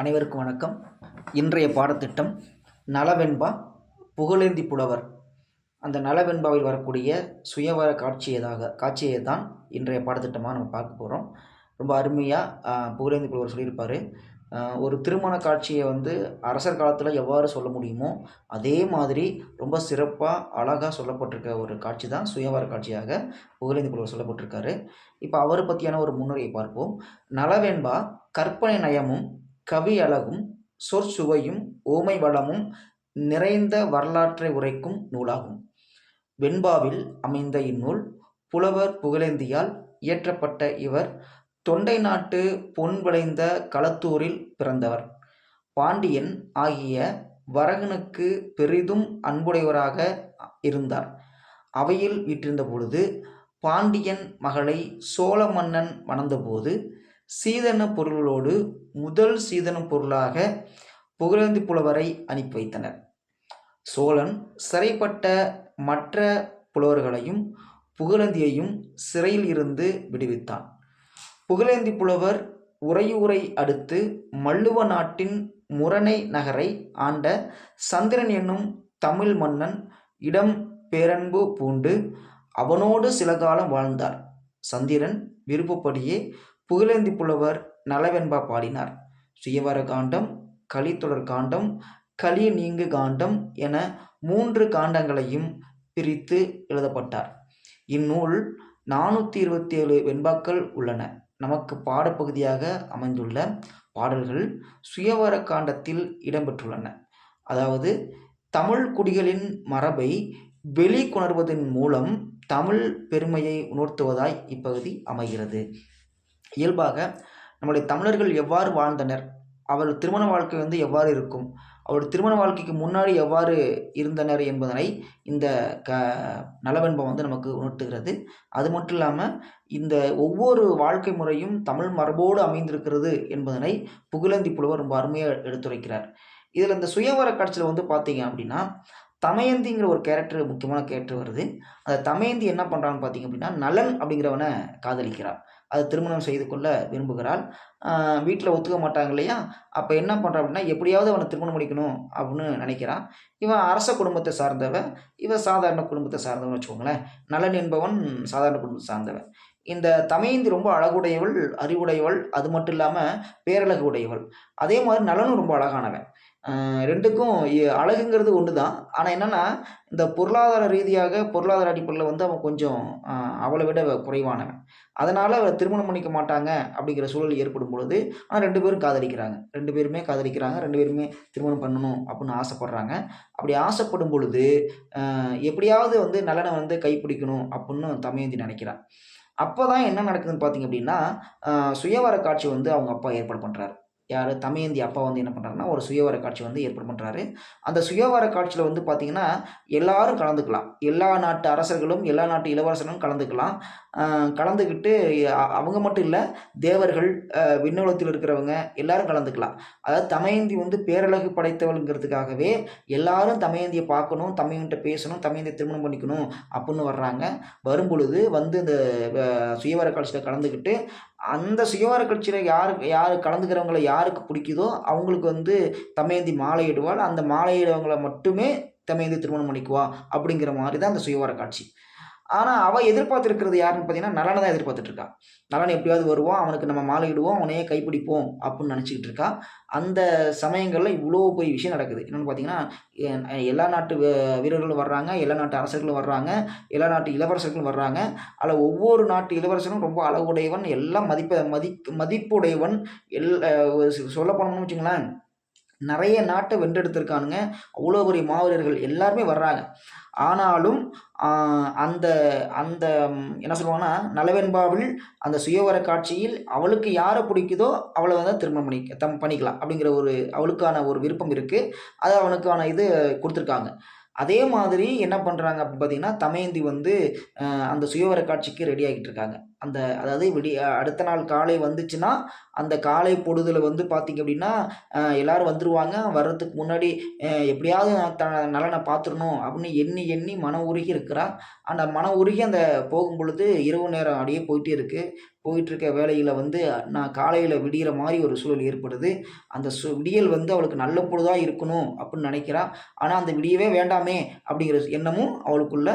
அனைவருக்கும் வணக்கம். இன்றைய பாடத்திட்டம் நலவெண்பா புகழேந்தி புலவர். அந்த நலவெண்பாவில் வரக்கூடிய சுயவர காட்சியதாக காட்சியை தான் இன்றைய பாடத்திட்டமாக நம்ம பார்க்க போகிறோம் ரொம்ப அருமையாக புகழேந்தி புலவர் சொல்லியிருப்பார். ஒரு திருமண காட்சியை வந்து அரசர் காலத்தில் எவ்வாறு சொல்ல முடியுமோ அதே மாதிரி ரொம்ப சிறப்பாக அழகாக சொல்லப்பட்டிருக்க ஒரு காட்சி தான் சுயவர காட்சியாக புகழேந்தி புலவர் சொல்லப்பட்டிருக்காரு. இப்போ அவரை பற்றியான ஒரு முன்னுரையை பார்ப்போம். நலவேண்பா கற்பனை நயமும் கவி அழகும் சொற்சுவையும் ஓமை வளமும் நிறைந்த வரலாற்றை உரைக்கும் நூலாகும். வெண்பாவில் அமைந்த இந்நூல் புலவர் புகழேந்தியால் இயற்றப்பட்ட இவர் தொண்டை நாட்டு பொன் விளைந்த களத்தூரில் பிறந்தவர். பாண்டியன் ஆகிய வரகனுக்கு பெரிதும் அன்புடையவராக இருந்தார். அவையில் வீற்றிருந்த பொழுது பாண்டியன் மகளை சோழ மன்னன் மணந்தபோது சீதன பொருளோடு முதல் சீதன பொருளாக புகழந்தி புலவரை அனுப்பி வைத்தனர். சோழன் சிறைப்பட்ட மற்ற புலவர்களையும் புகழந்தியையும் சிறையில் இருந்து விடுவித்தான். புகழேந்தி புலவர் உறையூரை அடுத்து மல்லுவ நாட்டின் முரணை நகரை ஆண்ட சந்திரன் என்னும் தமிழ் மன்னன் இடம் பேரன்பு பூண்டு அவனோடு சில காலம் வாழ்ந்தார். சந்திரன் விருப்பப்படியே புகழேந்தி புலவர் நலவென்பா பாடினார். சுயவர காண்டம் கலித்தொடர் காண்டம் களி நீங்கு காண்டம் என மூன்று காண்டங்களையும் பிரித்து எழுதப்பட்டார். இந்நூல் நானூற்றி இருபத்தி ஏழு வெண்பாக்கள் உள்ளன. நமக்கு பாடப்பகுதியாக அமைந்துள்ள பாடல்கள் சுயவர காண்டத்தில் இடம்பெற்றுள்ளன. அதாவது தமிழ் குடிகளின் மரபை வெளிக்கொணர்வதன் மூலம் தமிழ் பெருமையை உணர்த்துவதாய் இப்பகுதி அமைகிறது. இயல்பாக நம்முடைய தமிழர்கள் எவ்வாறு வாழ்ந்தனர்? அவர் திருமண வாழ்க்கை வந்து எவ்வாறு இருக்கும்? அவர் திருமண வாழ்க்கைக்கு முன்னாடி எவ்வாறு இருந்தனர் என்பதனை இந்த க நலவென்பம் வந்து நமக்கு உணர்த்துகிறது. அது மட்டும் இல்லாமல் இந்த ஒவ்வொரு வாழ்க்கை முறையும் தமிழ் மரபோடு அமைந்திருக்கிறது என்பதனை புகழந்தி புலவர் ரொம்ப அருமையாக எடுத்துரைக்கிறார். இதில் இந்த சுயவர காட்சியில் வந்து பார்த்தீங்க அப்படின்னா தமயந்திங்கிற ஒரு கேரக்டர் முக்கியமான கேரக்டர் வருது. அந்த தமயந்தி என்ன பண்ணுறான்னு பார்த்தீங்க அப்படின்னா நலன் அப்படிங்கிறவனை காதலிக்கிறார். அதை திருமணம் செய்து கொள்ள விரும்புகிறாள். வீட்டில் ஒத்துக்க மாட்டாங்க இல்லையா? அப்போ என்ன பண்ணுறான் அப்படின்னா எப்படியாவது அவனை திருமணம் முடிக்கணும் அப்படின்னு நினைக்கிறான். இவன் அரச குடும்பத்தை சார்ந்தவன் இவன் சாதாரண குடும்பத்தை சார்ந்தவன் வச்சுக்கோங்களேன். நலன் என்பவன் சாதாரண குடும்பத்தை சார்ந்தவன். இந்த தமையந்தி ரொம்ப அழகுடையவள் அறிவுடையவள் அது மட்டும் இல்லாமல் பேரழகு உடையவள். அதே மாதிரி நலனும் ரொம்ப அழகானவன். ரெண்டுக்கும் இ- அழகுங்கிறது ஒன்று தான் ஆனால் என்னென்னா இந்த பொருளாதார ரீதியாக பொருளாதார அடிப்படையில் வந்து அவன் கொஞ்சம் அவளை விட குறைவானவன். அதனால் அவளை திருமணம் பண்ணிக்க மாட்டாங்க அப்படிங்கிற சூழல் ஏற்படும் பொழுது ஆனால் ரெண்டு பேரும் காதலிக்கிறாங்க. ரெண்டு பேருமே காதலிக்கிறாங்க ரெண்டு பேருமே திருமணம் பண்ணணும் அப்படின்னு ஆசைப்படுறாங்க. அப்படி ஆசைப்படும் பொழுது எப்படியாவது வந்து நலனை வந்து கைப்பிடிக்கணும் அப்படின்னு தமயந்தி நினைக்கிறான். அப்போ தான் என்ன நடக்குதுன்னு பார்த்தீங்க அப்படின்னா சுயவர காட்சி வந்து அவங்க அப்பா ஏற்பாடு பண்ணுறாரு யார் தமயந்தி அப்பா வந்து என்ன பண்ணுறாருன்னா ஒரு சுயவர காட்சி வந்து ஏற்பாடு பண்ணுறாரு அந்த சுயவர காட்சியில் வந்து பார்த்திங்கன்னா எல்லாரும் கலந்துக்கலாம். எல்லா நாட்டு அரசர்களும் எல்லா நாட்டு இளவரசர்களும் கலந்துக்கலாம். கலந்துக்கிட்டு அவங்க மட்டும் இல்லை தேவர்கள் விண்ணுலத்தில் விண்ணுலகத்தில் இருக்கிறவங்க எல்லாரும் கலந்துக்கலாம். அதாவது தமயந்தி வந்து பேரழகு படைத்தவளுங்கிறதுக்காகவே எல்லாரும் தமயந்தியை பார்க்கணும் தமையன்ட்ட பேசணும் தமயந்தியை திருமணம் பண்ணிக்கணும் அப்படின்னு வர்றாங்க. வரும் பொழுது வந்து இந்த சுயவர காட்சியில் கலந்துக்கிட்டு அந்த சுயவர கட்சியில் யார் யார் கலந்துக்கிறவங்கள யாருக்கு பிடிக்குதோ அவங்களுக்கு வந்து தமயந்தி மாலையிடுவாள். அந்த மாலையிடவங்களை மட்டுமே தமயந்தி திருமணம் பண்ணிக்குவா அப்படிங்கிற மாதிரி தான் அந்த சுயவர காட்சி. ஆனால் அவள் எதிர்பார்த்துருக்கிறது யாருன்னு பார்த்தீங்கன்னா நலனை தான் எதிர்பார்த்துட்டு இருக்கா நலன் எப்படியாவது வருவான் அவனுக்கு நம்ம மாலையிடுவோம் அவனையே கைப்பிடிப்போம் அப்படின்னு நினச்சிக்கிட்டு இருக்கா. அந்த சமயங்களில் இவ்வளோ பெரிய விஷயம் நடக்குது. என்னென்னு பார்த்தீங்கன்னா எல்லா நாட்டு வீரர்களும் வர்றாங்க எல்லா நாட்டு அரசர்களும் வர்றாங்க எல்லா நாட்டு இளவரசர்களும் வர்றாங்க. அதில் ஒவ்வொரு நாட்டு இளவரசரும் ரொம்ப அழகுடையவன் எல்லாம் மதிப்ப மதி மதிப்புடையவன். எல் சொல்ல போனோம்னு வச்சுங்களேன் நிறைய நாட்டை வென்றெடுத்திருக்கானுங்க. அவ்வளோ பெரிய மாவீரர்கள் எல்லாருமே வர்றாங்க. ஆனாலும் அந்த அந்த என்ன சொல்லுவாங்கன்னா நலவெண்பாவில் அந்த சுயவர காட்சியில் அவளுக்கு யாரை பிடிக்குதோ அவளை வந்து திருமணம் பண்ணி தம் பண்ணிக்கலாம் அப்படிங்கிற ஒரு அவளுக்கான ஒரு விருப்பம் இருக்குது அது அவனுக்கான இது கொடுத்துருக்காங்க. அதே மாதிரி என்ன பண்ணுறாங்க அப்படின்னு பார்த்தீங்கன்னா தமயந்தி வந்து அந்த சுயவர காட்சிக்கு ரெடி ஆகிட்டு இருக்காங்க. அந்த அதாவது விடிய அடுத்த நாள் காலை வந்துச்சுன்னா அந்த காலை பொழுதுல வந்து பார்த்திங்க அப்படின்னா எல்லோரும் எல்லாரும் வர்றதுக்கு முன்னாடி எப்படியாவது த நலனை பார்த்துடணும் அப்படின்னு எண்ணி எண்ணி மன உருகி இருக்கிறா. அந்த மன உருகி அந்த போகும் பொழுது இரவு நேரம் அப்படியே போயிட்டே இருக்குது போயிட்டுருக்க வேலையில் வந்து நான் காலையில் விடிகிற மாதிரி ஒரு சூழல் ஏற்படுது. அந்த சு விடியல் வந்து அவளுக்கு நல்ல பொழுதாக இருக்கணும் அப்படின்னு நினைக்கிறா. ஆனால் அந்த விடியவே வேண்டாமே அப்படிங்கிற எண்ணமும் அவளுக்குள்ள